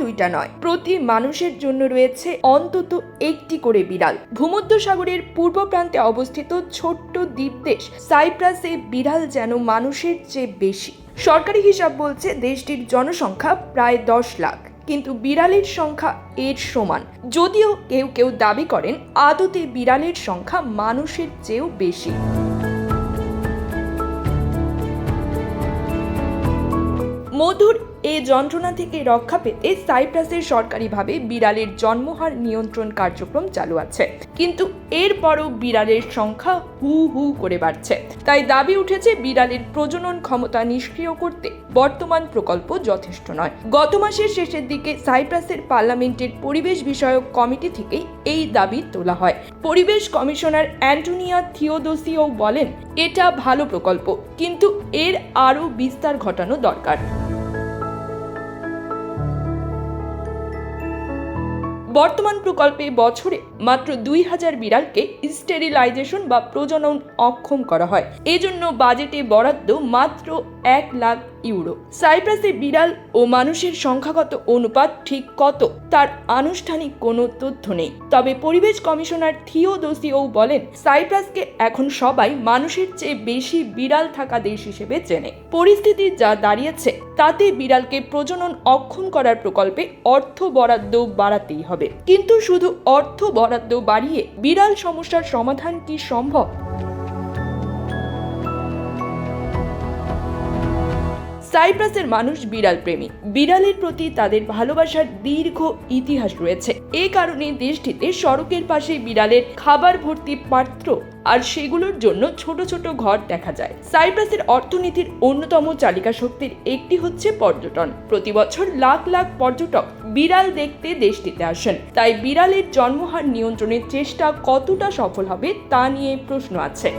দুইটা নয়। প্রতি মানুষের জন্য রয়েছে অন্তত একটি করে বিড়াল। ভূমধ্য সাগরের পূর্ব প্রান্তে অবস্থিত ছোট্ট দ্বীপ দেশ সাইপ্রাসে বিড়াল যেন মানুষের চেয়ে বেশি। সরকারি হিসাব বলছে দেশটির জনসংখ্যা প্রায় দশ লাখ, কিন্তু বিড়ালের সংখ্যা এর সমান। যদিও কেউ কেউ দাবি করেন আদতে বিড়ালের সংখ্যা মানুষের চেয়েও বেশি। মধুর এ যন্ত্রণা থেকে রক্ষা পেতে সাইপ্রাসের সরকারিভাবে বিড়ালের জন্মহার নিয়ন্ত্রণ কার্যক্রম চালু আছে। কিন্তু এরপরও বিড়ালের সংখ্যা হু হু করে বাড়ছে। তাই দাবি উঠেছে বিড়ালের প্রজনন ক্ষমতা নিষ্ক্রিয় করতে বর্তমান প্রকল্প যথেষ্ট নয়। গত মাসের শেষের দিকে সাইপ্রাসের পার্লামেন্টের পরিবেশ বিষয়ক কমিটি থেকেই এই দাবি তোলা হয়। পরিবেশ কমিশনার অ্যান্টোনিয়া থিওদোসিও বলেন, এটা ভালো প্রকল্প, কিন্তু এর আরও বিস্তার ঘটানো দরকার। বর্তমান প্রকল্পে বছরে মাত্র দুই হাজার বিড়ালকে স্টেরিলাইজেশন বা প্রজনন অক্ষম করা হয়। এজন্য বাজেটে বরাদ্দ মাত্র এক লাখ ইউরো। সাইপ্রাসে বিড়াল ও মানুষের সংখ্যাগত অনুপাত ঠিক কত তার আনুষ্ঠানিক কোনো তথ্য নেই। তবে পরিবেশ কমিশনার থিওদোসিও বলেন, সাইপ্রাসকে এখন সবাই মানুষের চেয়ে বেশি বিড়াল থাকা দেশ হিসেবে চেনে। পরিস্থিতি যা দাঁড়িয়েছে, তাতে বিড়ালকে প্রজনন অক্ষম করার প্রকল্পে অর্থ বরাদ্দ বাড়াতেই হবে। কিন্তু শুধু অর্থ বরাদ্দ বাড়িয়ে বিড়াল সমস্যার সমাধান কি সম্ভব? সাইপ্রাসের মানুষ বিড়াল প্রেমী। বিড়ালের প্রতি তাদের ভালোবাসার দীর্ঘ ইতিহাস রয়েছে। এ কারণে দেশটিতে সড়কের পাশে বিড়ালের খাবার ভর্তি পাত্র আর সেগুলোর জন্য ছোট ছোট ঘর দেখা যায়। সাইপ্রাসের অর্থনীতির অন্যতম চালিকা শক্তির একটি হচ্ছে পর্যটন। প্রতি বছর লাখ লাখ পর্যটক বিড়াল দেখতে দেশটিতে আসেন। তাই বিড়ালের জন্মহার নিয়ন্ত্রণের চেষ্টা কতটা সফল হবে তা নিয়ে প্রশ্ন আছে।